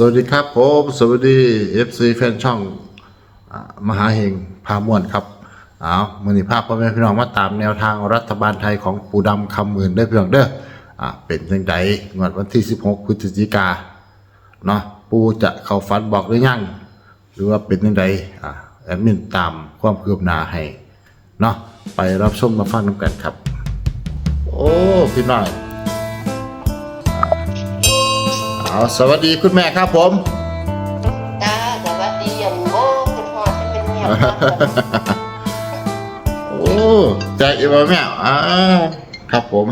สวัสดีครับผมสวัสดี FC แฟนช่องอมหาเฮงพาม่วนครับเอามือนี้ภาพพ่อแม่พี่น้องมาตามแนวทางรัฐบาลไทยของปูดำคำหมื่นได้เพียงเด้ออ่าเป็นยังไงงวดวันที่ 16พฤศจิกาเนาะปูจะเข้าฝันบอกหรือยังหรือว่าเป็นยังไงอ่าแอดมินตามความคืบหน้าให้เนาะไปรับชมมาฟังน้ำกันครับ โอ้พี่น้อง เอาสวัสดีคุณแม่ครับผม จ้าสวัสดีอย่างโอ้คุณพ่อฉันเป็นเมียมากโอ้ใจอีบแม่อ้าวครับผม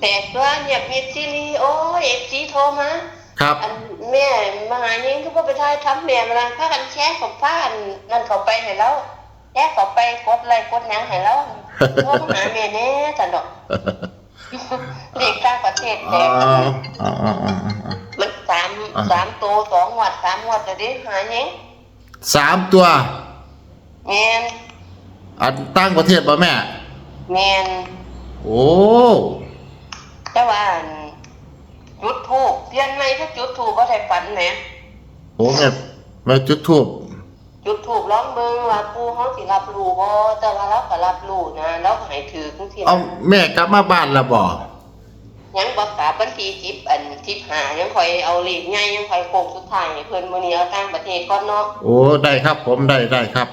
แต่ว่าเนี่ยมีซีรีส์โอ้เอฟซีโทรมาครับอันแม่มาหายิงก็บ่ไปทายทำแม่มาละพากันแชร์กับผ้าอันนั่นเขาไปให้แล้วแชร์เขาไปกดไลค์กดหยังให้แล้วโทรมาหาแม่แน่จันดอกเด็กต่างประเทศอ้าแต่ว สามอ่า สามตัวสองหวัดสามหวัดแต่ดิหายิงสามตัวแม่นอันตั้งประเทศป่ะแม่ แม่นโอ้แต่ว่าอันจุดทูบเปลี่ยนไหมถ้าจุดทูบก็ได้ฝันแหมโหแม่แม่จุดทูบจุดทูบร้องเบิ่งว่าปู่เฮาสิรับรู้บ่แต่ว่าเราก็รับรู้นะเราก็ให้ถือจังซี่เอาแม่กลับมาบ้านและบ่ ยังบ่กลับวันที่10อัน15ยังค่อยเอาเลขใหญ่ยังค่อยโค้งสุดท้ายให้เพิ่นมื้อนี้เอาต่างประเทศก่อนเนาะโอ้ได้ครับผมได้ได้ครับ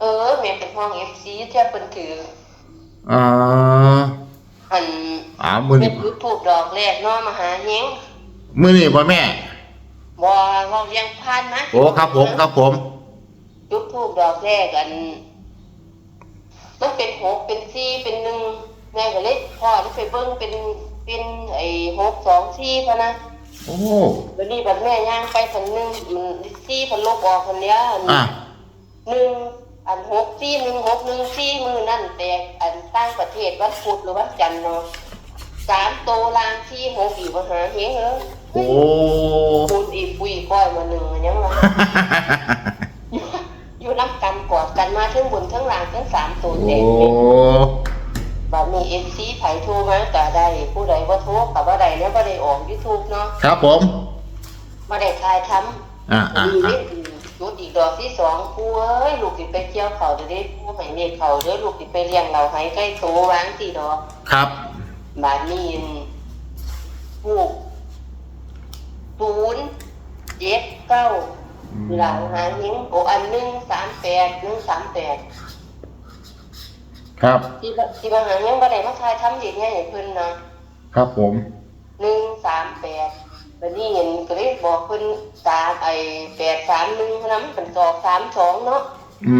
เออแม่เป็นห้อง FC เที่ยเพิ่นถืออ่าอันอ้าวมือเป็นี้นจุดทูบดอกแรกเนาะมาหาเฮงมือนี้ป่ะแม่ บ่เว้าเรียงผ่านมาโอ้ครับผมครับผมจุดทูบดอกแรกอันมันเป็นหกเป็นสี่เป็นหนึ่งแม่ก็เลยพ่อที่ไปเบิ้งเป็น เป็นไอ้หกสองสี่พะนะโอ้วันนี้แบบแม่ย่างไปพันหนึ่งมันสี่พันลบออกพันเนี้ยอันอะหนึ่งอันหกสี่หนึ่งหกหนึ่งสี่มือนั่นแต่อันตั้งประเทศวันพุธหรือวันจันทร์เนาะสามโตวลางสี่หกอีกมาหาเฮงเหรอโอ้พูดอีกปุยก้อยมาหนึ่งมันยังไงอยู่อยู่น้ำกันกอดกันมาทั้งบนทั้งล่างทั้งสามตัวโอ้เต็ม เลยบัดนี้เอ็นซีไผโทรมาก็ได้ผู้ใดว่าโทรกับว่าใดเนี่ยว่าได้ออกยูทูบเนาะครับผมว่าได้ทายทอ่าำอ่ามีอ่าเล่นจุดอีกดอกที่สองผู้เอ้ยลูกติไปเกี่ยวเขาเดี๋ยวได้ผู้ให้เรียกเขาเด้อลูกติไปเลี้ยงเราให้ใกล้โตวางสี่ดอกครับบาดนี้ผู้ศูนย์เจ็ดเก้าหลังหาหิงโออันหนึ่งสามแปดหนึ่งสามแปด ครับ ที่บที่บางหางยังบ่ได้มาทายทำเด็กง่ายให้เพิ่นนะครับผมหนึ่งสามแปดบัดนี้เห็นก็เลยบอกเพิ่นสามไอ้แปดสามหนึ่งเพราะนั้นมันเป็นสองสามสองเนาะอื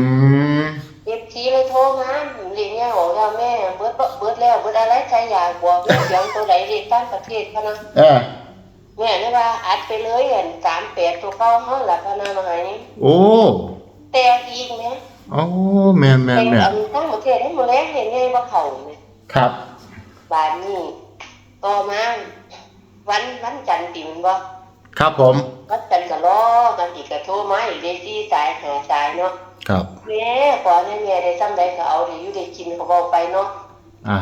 มเด็กทีเลยโทรมาเรียนง่ายบอกว่าแม่เบิดเบิดแล้วเบิดอะไรใจอยากบอกแม่เสียงตัวไหนเรียกตั้งประเทศพะนะเออแม่เลยว่าอัดไปเลยอันสามแปดตัวเก้าเฮาล่ะพะนะมาหานี่โอ้แต่อีกแม่ โอ้แมนแมแต่นแมนอันตั้งประเทศให้หมดแล้วเห็นไงว่าเขาเนี่ยครับบานนี้ต่อมาวันวันจันทร์ติมันบ่ครับผมวันจันทร์ก็รอกันอีกก็โทรมาอีกได้สี่สายหาสายเนาะครับแม่ขอให้แม่ได้ซ้ำใดก็เอาได้อยู่ได้กินก็เว้าไปเนาะอ่า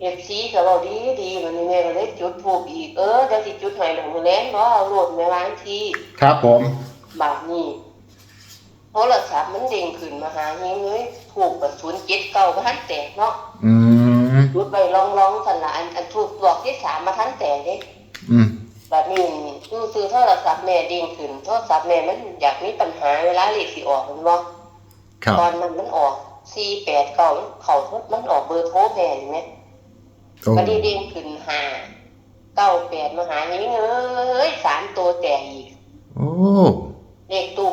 เอฟซีก็เว้าดีดีมันนี้แม่ก็เลยจุดธูปอีกเออเดี๋ยวสิจุดให้หลวงแลงเนาะเอาโหลดแม่วางทีครับผมบาดนี้ โทรศัพท์มันเด้งขึ้นมาหาเฮงเลยถูกกับ079บ่ทันแตกเนาะอืมจุดไปลองๆสั่นละอันอันถูกดอกที่สามมาทันแตกเด้อืมแบบนี้ซื้อซื้อโทรศัพท์แม่เด้งขึ้นโทรศัพท์แม่มันอยากมีปัญหาเวลาเลขสิออกมันบ่ครับตอนมันมันออกสี่แปดเก้าเขามันออกเบอร์โทรแม่เห็นไหมโอ้ก็ได้เด้งขึ้นห้าเก้าแปดมาหานี้เอ้ยสามตัวแตกอีกโอ้เลขตู้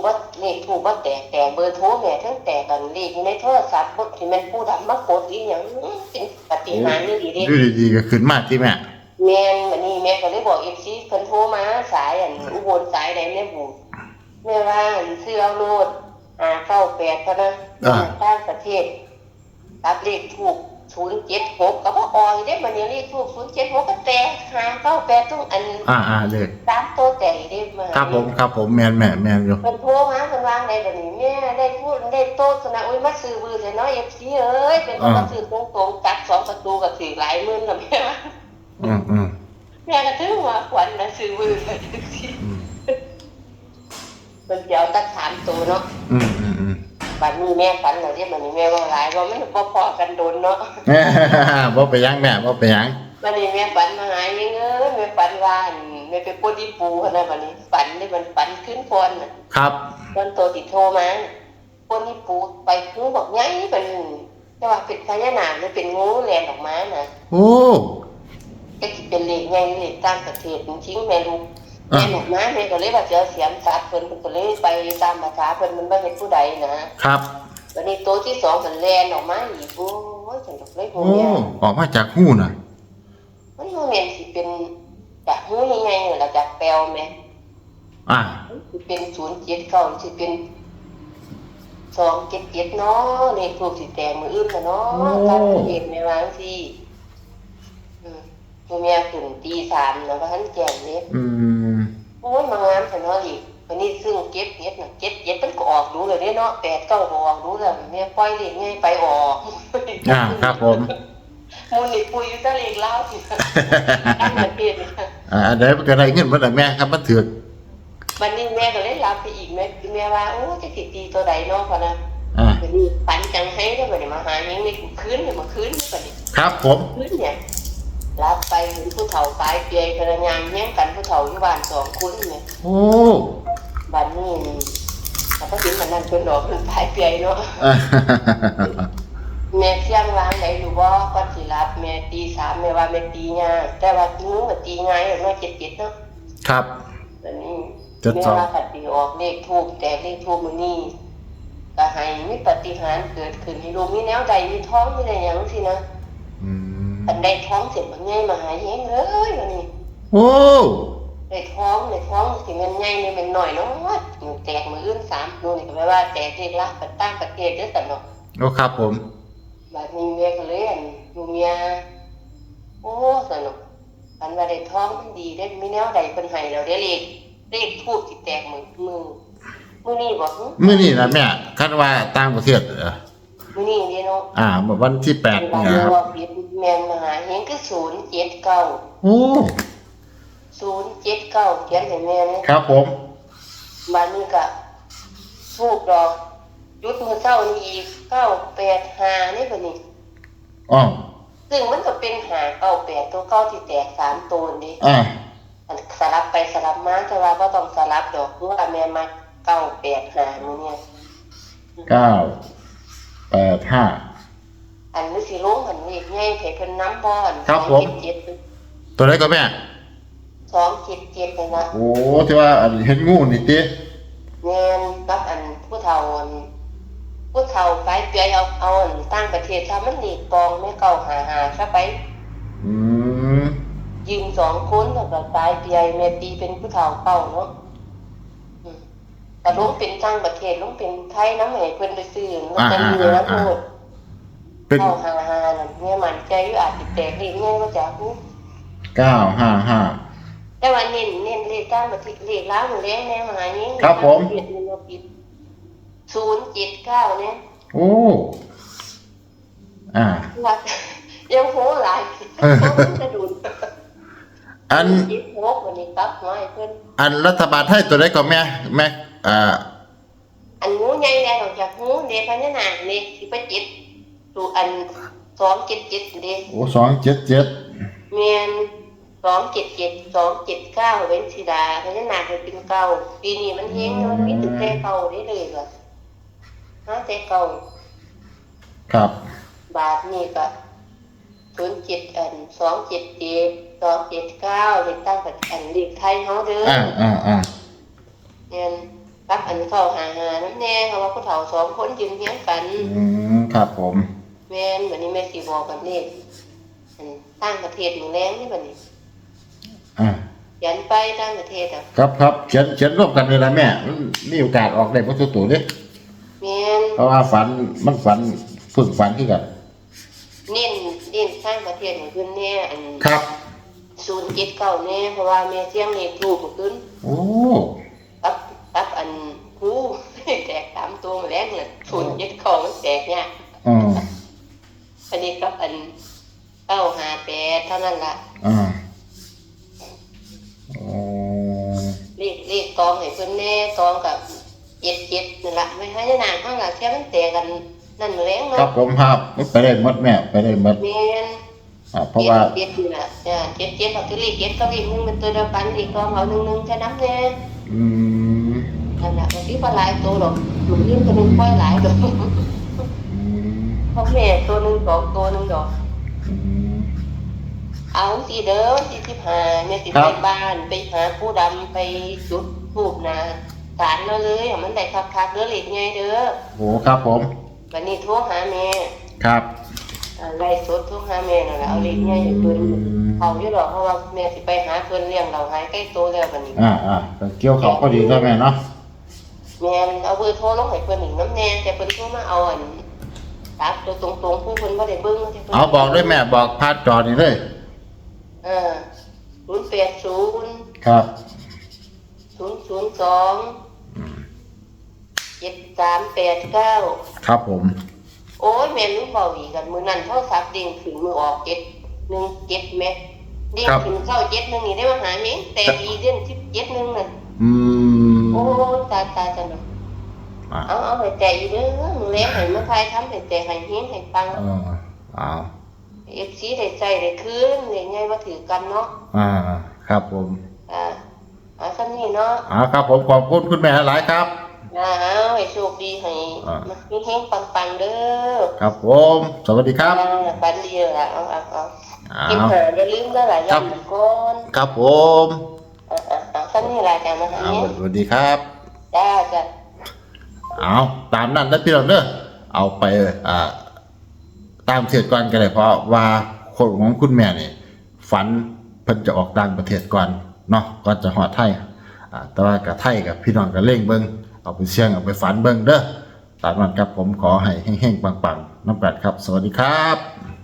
บ่เลขถูกบ่แตกแต่เบอร์โทรแม่ทั้งแตกกันเลขอยู่ในโทรศัพท์บ่ที่มันผู้ดำมากดอีหยังเป็นปฏิหารย์นี่ดีเด้ดูดีๆก็ขึ้นมาที่แม่แม่นวันนี้แม่ก็เลยบอกเอฟซีเพิ่นโทรมาสายอันอุบลสายใดแม่บุแม่ว่าอันซื้อเอาโลดอ่าเก้าแปดพะนะต่างประเทศรับเลขถูก ศูนย์เจ็ดหกก็บ่ออยเด้มันยังเลขถูกศูนย์เจ็ดหกก็แตกหาเก้าแปดต้องอันอ่าอ่าเลยสามตัวแตกเด้มาครับผมครับผมแมนแม่แมนอยู่เพิ่นโทรมาเพิ่นวางได้บัดนี้แม่ได้พูดได้โต้สนะอุ้ยมาซื้อบือเลยเนาะเอฟซีเอ้ยเป็นมาซื้อตรงๆจับสองประตูก็ถือหลายหมื่นแล้วแม่ว่าอืมอืมแม่ก็ถึงว่าขวัญนะซื้อมือเลยจังซี่อืมเป็นเดี๋ยวตัดถามตัวเนาะอืมอืมอืม บัดนี้แม่ฝันเหรอที่บัดนี้แม่ว่าหลายว่ามันพอๆกันโดนเนาะบ่ไปหยังแม่บ่ไปหยังบัดนี้แม่ฝันมาหายังเอ้ยแม่ฝันว่าอั่นแม่ไปปล้นอีปูหั่นน่ะบัดนี้ฝันนี่มันฝันขึ้นพรน่ะครับตอนโตติดโทรมาปล้นอีปูไปงูบอกใหญ่เป็นแต่ว่าเป็นพญานาคหรือเป็นงูแลนออกมาน่ะโอ้ก็สิเป็นเลขใหญ่เลขต่างประเทศจริงๆแม่รู้อะ แม่หนุกมาแม่ก็เลยว่าเจอเสียมสัตว์เพิ่นเพิ่นก็เลยไปตามภาษาเพิ่นมันบ่เห็นผู้ใดนะครับวันนี้โตวที่สองมันแลนออกมาอีกโอ้ยฉันดอกเลยโหโอ้เนี่ยออกมาจากหูน่ะมันโมเมนสิเป็นจากหูยังไงเนี่ยเราจากแปลวแม่อ่าสิเป็นศูนย์เจ็ดเก้าสิเป็นสองเจ็ดเจ็ดเนาะเลขถูกสิแตงมืออื่นน่ะเนาะโอ้ตามเห็นในวางสิอืมตัวเมียขึ้นตีสามแล้วก็ทันแจ้งเล็อืม โอ้ยมางานฉันเนาะอีกวันนี้ซึ่งเก็บเก็บน่ะเก็บเก็บมันก็ออกดูเลยเด้เนาะแปดเก้าก็ออกดูแล้วแม่ปล่อยเลขไงไปออกอ่าครับผมมูลนิธิปุยอยู่ตะเลขเล่าวสิตั้งประเทศนี่ค่ะอ่าอันใดมันก็ได้เงินบ่ล่ะแม่ครับมันถือกวันนี้แม่ก็เลยรับไปอีกแม่แม่ว่าโอ้จะติดตีตัวใดเนาะพอนะอ่าวันนี้ปันจังให้ได้บ่ได้มาหายังนี่คืนเนี่ยมาคืนบัดนี้ครับผมคืนเนี่ย รับไปเห็นผู้เฒ่าปลายเปียกระยางแย่งกันผู้เฒ่าอยู่บ้านสองคนเนี่ยโอ้บ้านนี้นี่แล้วก็ถึงมันนั่นเพิ่นดอกเพิ่นปลายเปียเนาะอ่าแม่เที่ยงร้านไหนอยู่บ่ก่อนสิรับแม่ตีสามแม่ว่าแม่ตียากแต่ว่างูมันตีง่ายแม่เจ็ดเจ็ดเนาะครับอันนี้เจ็ดแม่สองว่าขัดตีออกเลขทูบแต่เลขทูบมันนี่ก็ให้มีปฏิหารย์เกิดขึ้นให้ลูกมีแนวใดมีท้องมีอะไรอย่างสินะอืม อันใดท้องเสร็จมันง่ายมาหาเฮงเลยวันนี้โอ้ได้ท้องได้ท้องสิมันง่ายนี่มันหน่อยเนาะอยู่แตกมืออื่นสามดูนี่ก็แปลว่าแตกเลขลักปัดตั้งประเทศเด้อสันเนาะโอ้ครับผมบาดนี้แม่ก็เลยอันอยู่เมียโอ้สนุกอันว่าได้ท้องมันดีได้มีแนวใดเพิ่นให้เราได้เลขเลขทูบสิแตกมือมือมื้อนี้บ่หึมื้อนี้นะแม่คาดว่าต่างประเทศเอ่อมื้อ นี้เด้เนาะอ่าวันที่แปดบาเนี่ยดครับ ว่าเปลี่ยนแม่นมาหาเฮงคือ079โอ้079เขียนให้แม่นะครับผมบาดนี้ก็ทูบดอกจุดมื้อเช้านี่อีก985นี่บัดนี้อ๋อซึ่งมันก็เป็นหา98ตัวเก้าที่แตกสามตัวนี่อ่าอันสลับไปสลับมาแต่ว่าก็ต้องสลับดอกเพราะว่าแม่มาเก้าแปดหามื้อเนี่ย เก้า แปดห้า อันนี้สิลงอันนี้ไงเพิ่นเพิ่นน้ำบอนครับผม เจ็ดตัวไหนก็แม่ สองเจ็ดเจ็ดเลยนะโอ้ที่ว่าอันเห็นงูนี่ติเงินกับอันผู้เฒ่าอันผู้เฒ่าไปเปียเอาเอาอันตั้งประเทศถ้ามันหลีกปองไม่เก่าหาหาซะไป อืมยืนสองคนแล้วก็ตายเปียแม่ตีเป็นผู้เฒ่าเก่าเนาะอืม แต่ลงเป็นตั้งประเทศลงเป็นไทยน้ำให้เพิ่นไปซื้อแล้วก็มีแล้วโทษเป็นเข้าหาหานั่นเนี่ยมันใจอยู่อาจสิแตกเรียนง่ายก็จะฮู้เก้าห้าห้าแต่ว่าเน้นเน้นเลขก้านบัติเลขล้างมือแรงแน่มาหานี้ครับผมเปลี่ยนเงินมาปิดศูนย์เจ็ดเก้าเนี่ยโอ้อ่าวัดยังโหหลายเออกระดุนอันยิบหกวันนี้ครับมาให้เพิ่นอันรัฐบาลให้ตัวไหนก็แม่แม่ อ่า อันงูใหญ่แน่ออกจากงูเดพันนาเนี่สิไปเจ็ดดูอันสองเจ็ดเจ็ดเดโอ้สองเจ็ดเจ็ดเมียนสองเจ็ดเจ็ดสองเจ็ดเก้าเว้นสีดาพันนาจะเป็นเก้าปีนี้มันเฮงมันมีตึกแต่เก่าได้เลยว่ะฮะแต่เก่าครับ บาทนี่ก็ศูนย์เจ็ดอันสองเจ็ดเจ็ดสองเจ็ดเก้าเลขตั้งแต่อันเลขไทยเขาเด้ออ่าอ่าอ่าเนี่ย รับอันเข้าหาหาน้ำแน่เขาว่าผู้เฒ่าสองคนยืนเฮียงกัน อืมครับผม แม่นวันนี้แม่สีบอกกันนี่อันตั้งประเทศมือแรงนี่บัดนี้อ่ายันไปตั้งประเทศอะครับครับเขียนเขียนร่วมกันเลยละแม่มันมีโอกาสออกได้เพราะตัวตัวเด้แม่นเพราะว่าฝันมันฝันฝึกฝันที่กันเน้นเน้นสร้างประเทศให้ขึ้นแน่อันครับศูนย์เจ็ดเก้าแน่เพราะว่าแม่เสียงเลขถูกขึ้นโอ้ปั๊บปั๊บอั นครูแตกสามตัวมาแล้วเลยศูนย์เจ็ดเก้ามันแตกเนี่ยากอ่าอันนี้ก็อันเก้าหาแปดเท่านั้นละอ่าโอ้เลขเลขกองให้เพิ่นแน่สองกับเจ็ดเจ็ดนั่นละไม่ให้นานข้างหลังแค่มันแตกกันนั่นแรงครัเนาะบผมครับไปได้หมดแม่ไปได้หมดแม่นอ่าเพราะว่าเจ็ดนี่แหละจ้ะเจ็ดเจ็ดลอตเตอรี่เจ็ดก็วิ่งหนึงเป็นตัวเดียวกันอีกกองเอาหนึ่งหนึ่งแค่น้ำแน่อืม นั่นแหละบางทีปลาหลายตัวหรอกหลุมยื่นตัวหนึ่งปล่อยหลายดอกอืมพ่อแม่ตัวหนึ่งสองตัวหนึ่งดอกอืมเอาสีเด้อสี่สิบห้าแม่สิครัไปบบ้านไปหาผู้ดำไปจุดทูบนะสารเราเลยให้มันได้คักๆเด้อเหล็กไงเด้อโหครับผมวันนี้โทรหาแม่ครับอ่าไล่สดโทรหาแม่นั่นแหละเอาเหล็กไงให้เพิ่นเขาอยู่ดอกเพราะว่าแม่สิไปหาเพิ่นเลี้ยงเราหายใกล้โตแล้วบัดนี้ อ่าอ่าก็เกี่ยวเขาก็ดีแล้วแม่เนาะ แม่นเอาเบอร์โทรลงให้เพิ่นอีกน้ำแน่แต่เพิ่นโทรมาเอาอันตัดตัวตรงๆผู้เพิ่นบ่ได้เบิ่งแต่พิ่นเอาบอกด้วยแม่บอกพาดจอนี่เลย เออ080ครับ002 7389ครับผม โอ้ยแม่นมึงเบาอีกกันมื้อนั้นโทรศัพท์เด้งขึ้นมือออกเจ็ดหนึ่งเจ็ดแม่เด้งขึ้นเข้าเจ็ดหนึงนี่ได้มาหาแม่งแต่อีเด่น10เจ็ดหนึงนั่นอืม โอ้ยตายตายจังเลยอ่าเอาเอาให้แต่อีเด้อมึงเลี้ยงให้มาทายทำให้แต่ให้เฮียงให้ฟังเออเอาเอฟซีได้ใจได้คืนได้ไงว่าถือกันเนาะอ่า ครับผมอ่าเอาซ้ำนี่เนาะเอาครับผมขอบคุณคุณแม่หลายครับอ่าเอาให้โชคดีให้อ่ามีเฮงปังๆเด้อครับผมสวัสดีครับอ่าปันเดียวละเอาเอาเอาเอากินหาอย่าลืมเด้อหลายอครัย่าบงก่อนครับผม อ่าอ่าเอาซ้ำนี่รายการมาหาเอานี่ยสวัสดีครับ จ้าจ้าเอาตามนั้นนะพี่น้องเด้อเอาไปอ่าตามเสียก่อนกันเลยเพราะว่าคนของคุณแม่นี่ฝันเพิ่นจะออกต่างประเทศก่อนเนาะก่อนจะหอดไทยอ่าแต่ว่ากับไทยกับพี่น้องก็เล่งเบิ่งเอาไปเสี่ยงเอาไปฝันเบิ่งเด้อตามนั้นครับผมขอให้เฮงๆปังๆน้ำกัดครับ สวัสดีครับ